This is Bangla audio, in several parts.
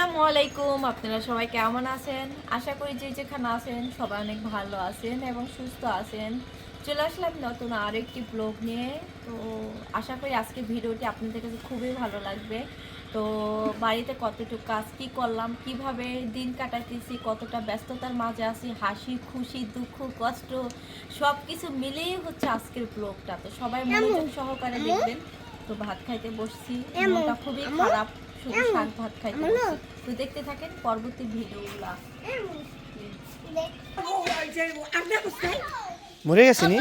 আসসালামু আলাইকুম আপনারা সবাই কেমন আছেন? আশা করি যে যেখানে আছেন সবাই অনেক ভালো আছেন এবং সুস্থ আছেন। চলে আসলাম নতুন আরেকটি ব্লগ নিয়ে। তো আশা করি আজকে ভিডিওটি আপনাদের কাছে খুবই ভালো লাগবে। তো বাড়িতে কতটুকু কাজ কি করলাম কীভাবে দিন কাটাতেছি কতটা ব্যস্ততার মাঝে আছি হাসি খুশি দুঃখ কষ্ট সব কিছু মিলিয়ে হচ্ছে আজকের ব্লগটা। তো সবাই মনোযোগ সহকারে দেখবেন। তো ভাত খাইতে বসছি। মনটা খুবই খারাপ। শুধু শাক ভাত তো দেখতে থাকেন পরবর্তী ভিডিওগুলা। মরে গেছে নি?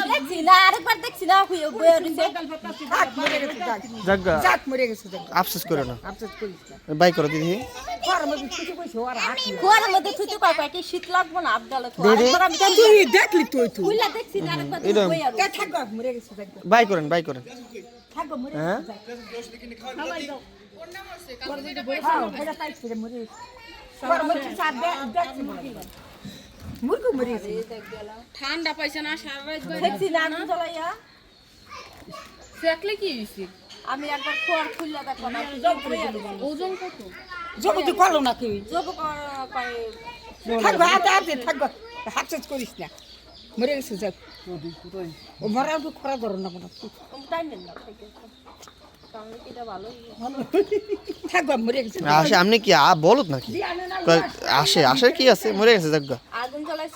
আরেকবার দেখছি না হুয়ে বয়ে রইছে থাক, মরে গেছে, যাক। জাগা মরে গেছে, যাক। আফসোস করো না। আফসোস করিস না। বাই করো দিদি। ঘরের মধ্যে ছুটি বসে ওর হাত নিয়ে। মধ্যে থুতু পাই পাই শীত লাগবো না আবদালে তো দে দে। আমি তুই দেখলি তুই তুই। দেখছি না আরেকবার বয়ে তা থাক মরে গেছে, যাক বাই করেন বাই করেন। হ্যাঁ? হ্যাঁ, তাই। ঠান্ডা পাইছে না সারা রাত দেখলে কি হয়েছে আমি একবার কুয়ার খুললা দেখো ওজন কত? করল না তুই। জব করে থাক গো, হাতে হাতে থাক গো। করিস না। মরে গেছে, যাক। খরা ধরো না কোনো। আসে আপনি কি বলুন বলত নাকি? আসে আসে কি আছে? মরে গেছে জাগা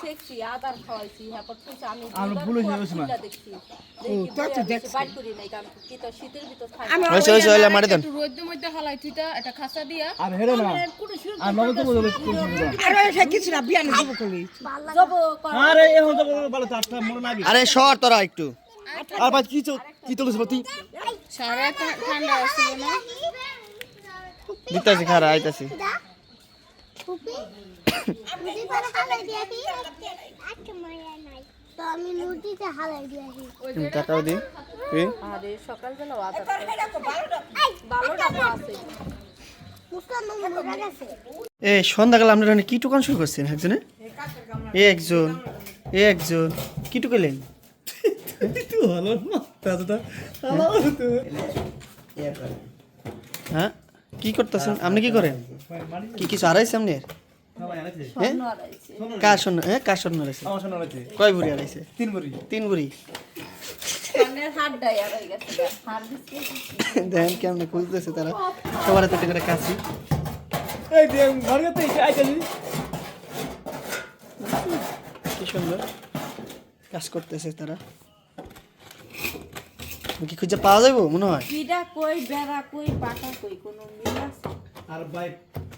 শেখছি আদার খাওয়াইছি আমি তা তো তো আমি আরে না, তো তো মনে সর তোরা একটু। আর ভাই কি তুই সারা ঠান্ডা আসছিল না? দিতাছি খারা আইতাছি। তো আমি নদীতে হালাই দিয়েছি তুমি টাকাও দিন তুই সকালবেলা এ সন্ধ্যাকালে আপনারা কি টুকান শুরু করছেন একজনে? এ একজন এ একজন। কি টুকাইলেন তুই ভালো না তাজটা ভালো তো হ্যাঁ? কি করতেছেন? আপনি কি করেন? কি কিছু আড়াইছে আপনি হ্যাঁ কার হ্যাঁ কার কয় বুড়ি আড়াইছে তিন বড়ি। তিন বুড়ি। হয়ে দেখেন কেমনে খুঁজতেছে তারা। সবার হাতে করে কাছি। কি সুন্দর কাজ করতেছে তারা। কি খুঁজে পাওয়া যাব মনে হয়? কই বেড়া কই পাটা কই কোনো আর ভাই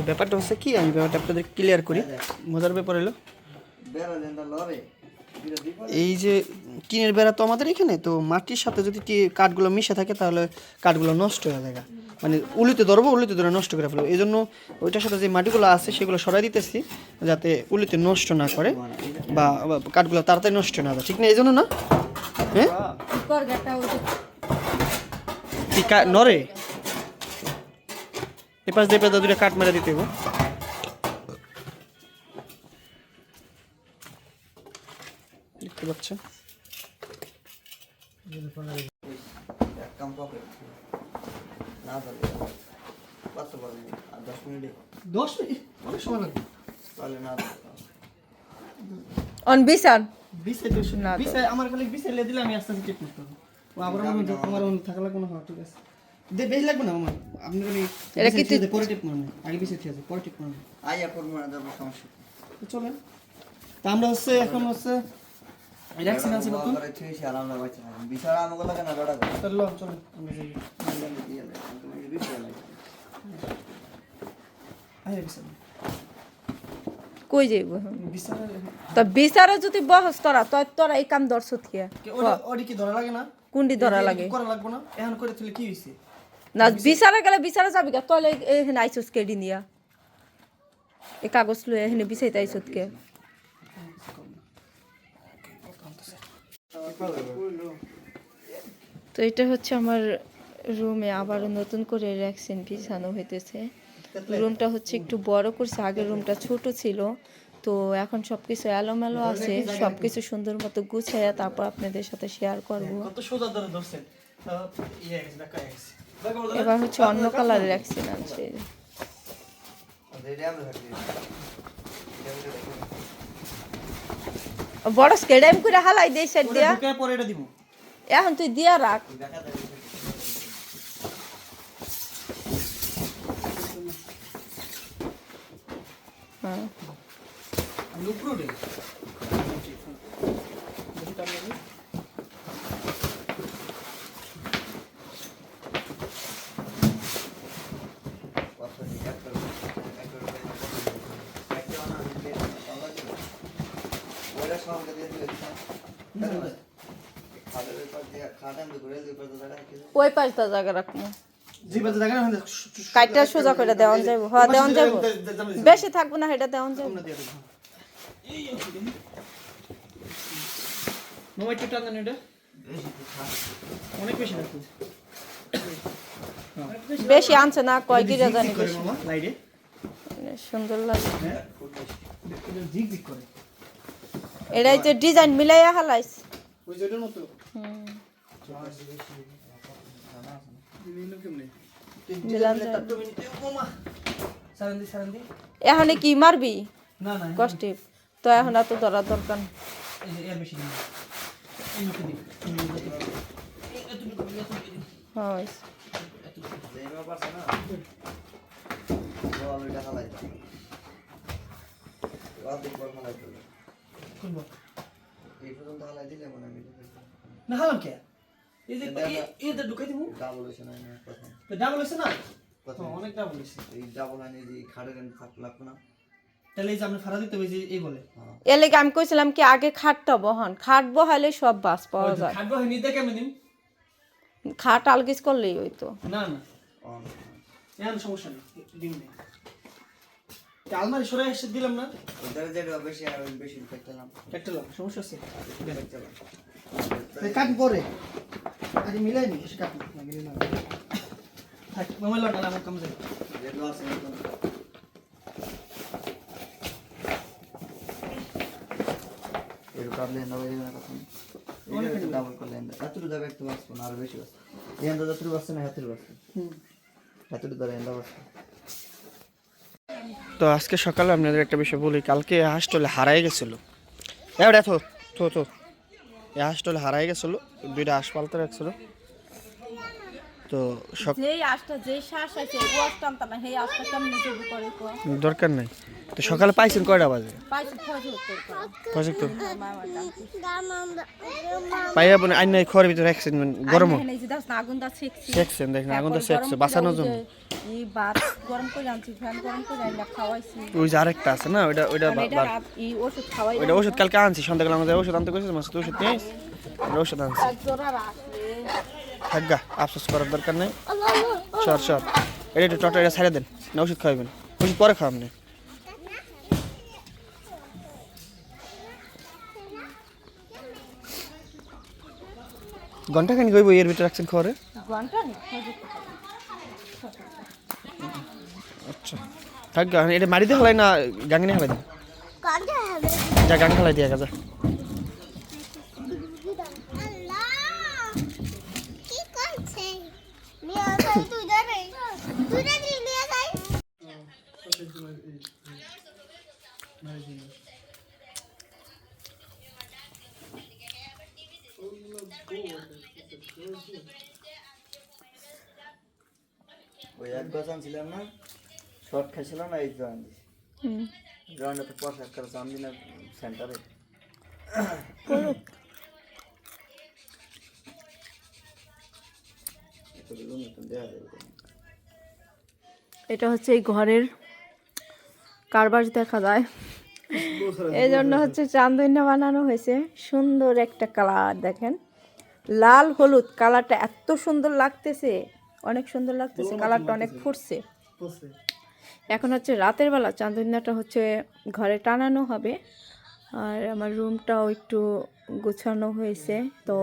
তো ব্যাপারটা হচ্ছে কি আমি ব্যাপারটা আপনাদের ক্লিয়ার করি। মজার ব্যাপার হলো এই যে টিনের বেড়া তো আমাদের এখানে তো মাটির সাথে যদি কাঠগুলো মিশে থাকে তাহলে কাঠগুলো নষ্ট হয়ে যায় মানে উলিতে ধরবো উলিতে ধরে নষ্ট করে ফেলব। এই জন্য ওইটার সাথে যে মাটিগুলো আছে সেগুলো সরাই দিতেছি যাতে উলিতে নষ্ট না করে বা কাঠগুলো তাড়াতাড়ি নষ্ট না হয় ঠিক না? এই জন্য না? হ্যাঁ? নরে এপাশ দিয়ে পেদা দুটো কাঠ মেরে দিতে হবে দেখতে পাচ্ছেন? অন বিসান আমার খালি বিসাই লে দিলে আমি আস্তে আস্তে চেক করতে ও আবার আমার আমার অন্য থাকা লাগবে হ্যাঁ ঠিক আছে। দে বেশি লাগবে না আমার আপনি খালি এটা কি পরে টিপ মারবেন আগে বিসাই ঠিক আছে পরে টিপ মারবেন। আইয়া করব না যাব সমস্যা চলেন। তা আমরা হচ্ছে এখন হচ্ছে রিল্যাক্সিং আছি নতুন করে ছুঁয়েছি আর আমরা বাচ্চা না। বিশাল আমাকে লাগে না ডরা করে। চলো চলেন আমরা যাই। আরে বিসাই কই যাইব তো বিচারে যদি বহস তোরা তো তোরা এই কাম কে ওডি কি ধরা লাগে না? কুন্ডি ধরা লাগে। করা লাগবে না? এখন করে তুলে কি হইছে? না বিচারে গেলে বিচারে যাবি গা। তলে এখানে আইসুস কেডি নিয়া। এ কাগজ লয়ে এখানে বিচাইতে আইসুত কে। তো এটা হচ্ছে আমার রুমে আবারও নতুন করে ভ্যাকসিন বিছানো হইতেছে। রুমটা হচ্ছে একটু বড় করছে আগের রুমটা ছোট ছিল। তো এখন সব কিছু এলোমেলো আছে সব কিছু সুন্দর মতো গুছাইয়া তারপর আপনাদের সাথে শেয়ার করব। সোজা ধরে ধরছেন? ইয়ে এবার হচ্ছে অন্য কালারের ভিতরে দেখো বড় স্কেডাইম করে হালাই দেই সেট দিয়া। পরে এটা দিব। এখন তুই দিয়া রাখ। হ্যাঁ। উপরে উঠে কত একটা একটা একটা না দিলে ভালো লাগে ওরা সঙ্গে দিয়ে দিবে খাদের উপর দিয়ে খাটান দিয়ে ঘুরে দিয়ে উপর দিয়ে দেখা কি ওই পাঁচটা জায়গা রাখব। জি বাজে দেখা না কাইটা সোজা করে দেওয়ান যাইব। হ্যাঁ দেওয়ান যাইব। বেশি থাকব না সেটা দেওয়ান যাইব। এটা। বেশি বেশি আনছে না কয় গিরা জানি সুন্দর লাগে হ্যাঁ। এটাই যে ডিজাইন মিলাইয়া হালাইস ওই যেটার মতো। হুম। এখন কি মারবি? না না কষ্টে তো এখন এত ধরার দরকার যে হয়। যেমন এই পর্যন্ত হালাই দিলে মনে আমি না হালাম কে এই যে এটা ঢুকাই দিব ডাবল হয়েছে না না প্রথম ডাবল হইছে না প্রথম অনেক ডাবল হইছে এই ডাবল আনি যে খাড়ের এনে থাক লাগবে না তাহলে এই যে আপনি ফাড়া দিতে হবে যে এই বলে এর লেগে আমি কইছিলাম কি আগে খাটটা বহান খাট বহালে সব বাস পাওয়া যায় আমি দিন খাট আলগিস করলেই হইতো না না এখন সমস্যা নেই দিন নেই তা আলমারি সরে এসে দিলাম না? ওদের যেটা বেশি আর বেশি একটা লাভ সমস্যা আছে। দেখলাম কাট পরে। আরে মিলাই নি এসে কাট না মিলাই না। থাক মোবাইল লাগালে আমার কাম যাবে। যেটা আছে একদম এর কাটলে না ওই না কথা ডাবল দাবে একটু বাঁচবো না আর বেশি বাঁচবো। এই আন্দাজ বাঁচছে না এতটুকু বাঁচছে। এতটুকু ধরে এন্দা বাঁচছে তো আজকে সকালে আপনাদের একটা বিষয় বলি, কালকে হাসটলে হারাই গেছিল। এবার থো তো তো এই হাসটলে হারাই গেছিল, দুইটা হাঁস পালতে রাখছিল। তো যেই আশটা যেই শ্বাস আছে ও আশটা আনতাম না সেই আশটা কেমন জবু করে দরকার নাই। তো সকালে পাইছেন কয়টা বাজে? পাইছেন তো পাইয়া বনে আইন নাই খড়ের ভিতরে রাখছেন মানে গরম আগুন দা দেখছেন দেখেন আগুন সেকছে বাঁচানোর জন্য। এই ভাত গরম করে আনছি ফ্যান গরম করে আইনা খাওয়াইছি। ওই যে আরেকটা আছে না ওইটা ওইটা মানে ওইটা ওষুধ কালকে আনছি সন্ধ্যাকালে আমাদের ওষুধ আনতে কইছে মাসে ওষুধ নিয়ে ওষুধ আনছি। থাকগা আফসোস করার দরকার নেই। সর সর এটা একটু টটা এটা ছাড়ে দেন না ওষুধ খাওয়াবেন ওষুধ পরে খাওয়াম না। ঘণ্টা খানি কইব এর ভিতরে রাখছেন আচ্ছা। থাকগা এটা মারিতে হলাই না গাঙ্গিনে হলাই দেন? যা গাঙ্গ হলাই দিয়া যা আল্লাহ কি করছে নিয়ে যাই তুই যাবে তুই না নিয়ে যাই ওই এক আনছিলাম না শর্ট খাইছিলাম না এই জয়েন তো পয়সা একটা সেন্টারে। এটা হচ্ছে এই ঘরের কারবার দেখা যায়। এই জন্য হচ্ছে চান্দইনা বানানো হয়েছে। সুন্দর একটা কালার দেখেন। লাল হলুদ কালারটা এত সুন্দর লাগতেছে। অনেক সুন্দর লাগতেছে কালারটা অনেক ফুটছে। এখন হচ্ছে রাতের বেলা চান্দইনাটা হচ্ছে ঘরে টানানো হবে। আর আমার রুমটাও একটু গোছানো হয়েছে। তো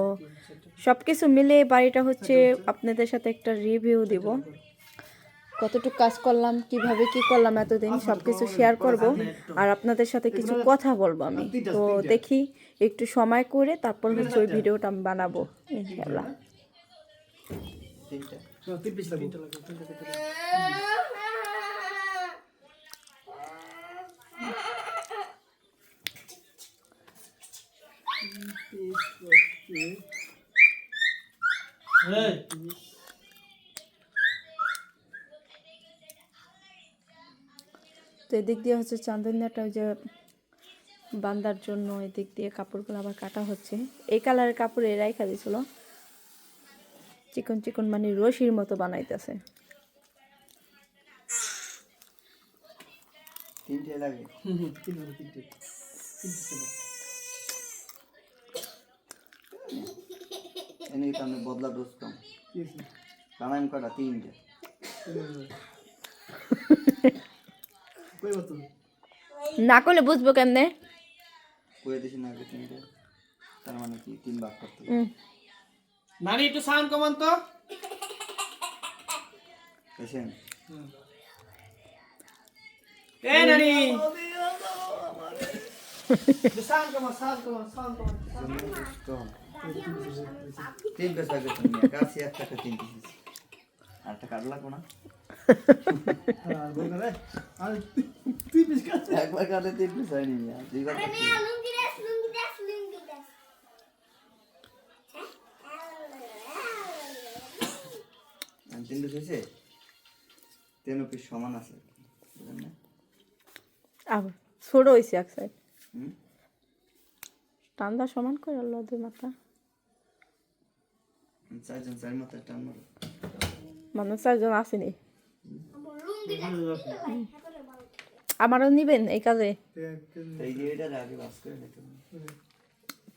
সব কিছু মিলে বাড়িটা হচ্ছে আপনাদের সাথে একটা রিভিউ দিব। কতটুকু কাজ করলাম, কীভাবে কি করলাম, এতদিন সব কিছু শেয়ার করব আর আপনাদের সাথে কিছু কথা বলব আমি। তো দেখি, একটু সময় করে তারপর হচ্ছে ওই ভিডিওটা আমি বানাবো ইনশাল্লাহ তিনটা তিন পিস লাগবে এই তো এদিক দিয়ে হচ্ছে চান্দনিয়াটা ওই যে বান্দার জন্য এদিক দিয়ে কাপড়গুলো আবার কাটা হচ্ছে। এই কালারের কাপড় এরাই দিয়েছিল চিকন চিকন মানে রশির মতো বানাইতেছে। তিনটে লাগে। তিনটে এনে বদলা ডোজ কম। কানাইম কাটা তিনটে। না করলে বুঝব কেমনে? কয়ে দিছি না আগে তার মানে কি? তিন ভাগ করতে নানি একটু সাউন্ড কমান তো। বুঝছেন এ নানি। সাউন্ড কমান সাউন্ড কমান সাউন্ড কমান। কম তিন পিস কাছে তিন আর লাগবো না? সমান আছে আবার ছোট হয়েছে এক সাইড টান্দা সমান করে আল্লাহ দুই মাথা। মানুষ চারজন আসেনি লুঙ্গি আমারও নিবেন এই কাজে?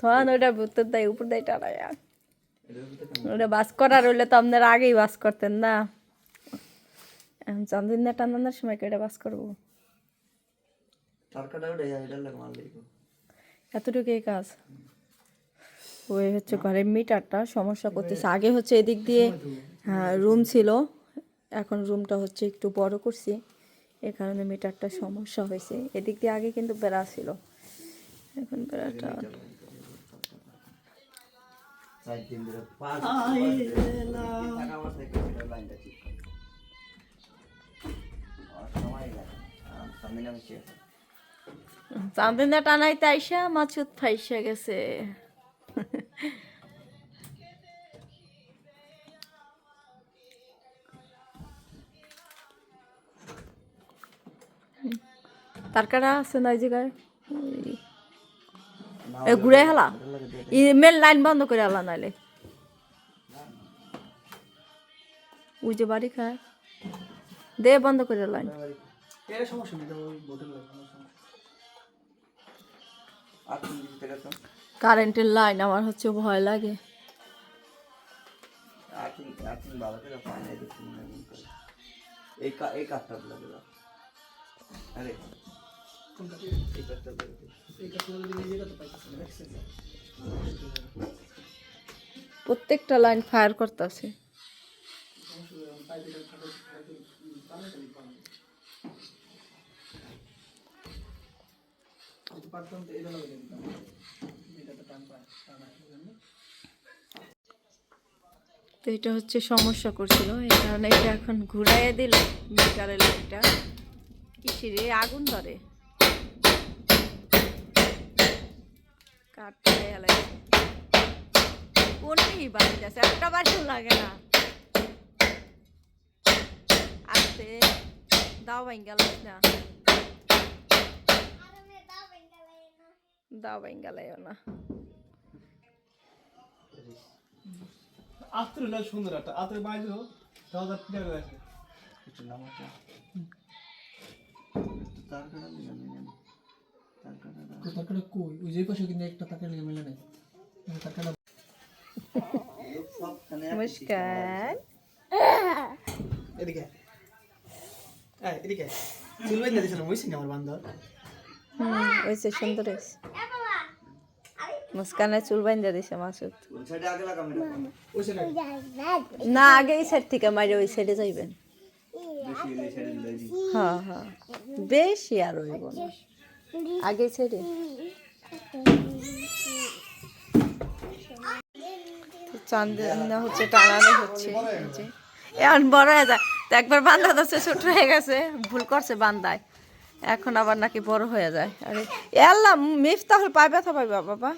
ধরেন ওইটা ভূতের দেয়, উপর দেয় টানায় ওটা বাস করার হইলে তো আপনারা আগেই বাস করতেন না। চান্দিনা টানানোর সময় কেটে বাস করব? ওটা। এতটুকু এই কাজ। ওই হচ্ছে ঘরের মিটারটা সমস্যা করতেছে। আগে হচ্ছে এদিক দিয়ে হ্যাঁ রুম ছিল। এখন রুমটা হচ্ছে একটু বড় করছি এ কারণে মিটারটা সমস্যা হয়েছে। এদিক দিয়ে আগে কিন্তু বেড়া ছিল। এখন বেড়াটা চার দিন ধরে পাঁচ টাকা অবস্থায় কেটে লাইনটা ঠিক করে। আর সময় লাগে আর সামনে আমি চেয়ে চান্দিনা টানাইতে আইসা মাছুত ফাইসা গেছে। তার কাটা আছে না ওই জায়গায়? এ ঘুরে হেলা? ইমেল লাইন বন্ধ করে হেলা নাইলে। ওই যে বাড়ি খায়। দে বন্ধ করে লাইন আর কারেন্টের লাইন আমার হচ্ছে ভয় লাগে। আর আর করে করে। এই এই লাগে দাও। প্রত্যেকটা লাইন ফায়ার করতেছে। তো এটা হচ্ছে সমস্যা করছিল, এই কারণে এটা এখন ঘুরাইয়া দিল মিটারের লাইনটা কিসিরে আগুন ধরে? কাঠটা এলাইছে কোনটি বাড়ি যাচ্ছে? একটা বাড়িও লাগে না। আসতে। দাও বাইন গেল না। দাও না। আত্রে না সুন্দর একটা। আত্রে বাইজো তাও তার পিঠা আছে একটু নামাটা তার কাটা দিলাম না তার কাটা দাও। তো তার কাটা কই? ওই যে পাশে কিন্তু একটা তাকে লেগে মিলে নেই। তার কাটা নমস্কার। এদিকে এই এদিকে চুলবেন না দিছিলাম ওইসি না আমার বান্ধব হুম ওইসে সুন্দর হয়েছে। চুল বাইন্দা দিছে মাসুদ। ওই সাইডে আগে লাগাম এটা ওই সাইডে না আগে এই সাইড থেকে মারি ওই সাইডে যাইবেন হ্যাঁ হ্যাঁ। বেশি আর হইব না। আগে ছেড়ে। চান্দনা হচ্ছে টানানো হচ্ছে এখন বড় হয়ে যায়। তো একবার বান্ধা ধরছে ছোট হয়ে গেছে, ভুল করছে বান্দায়। এখন আবার নাকি বড় হয়ে যায়। আরে এল্লা মিফ মিফতাহুল পায় ব্যথা পাইবা বাবা।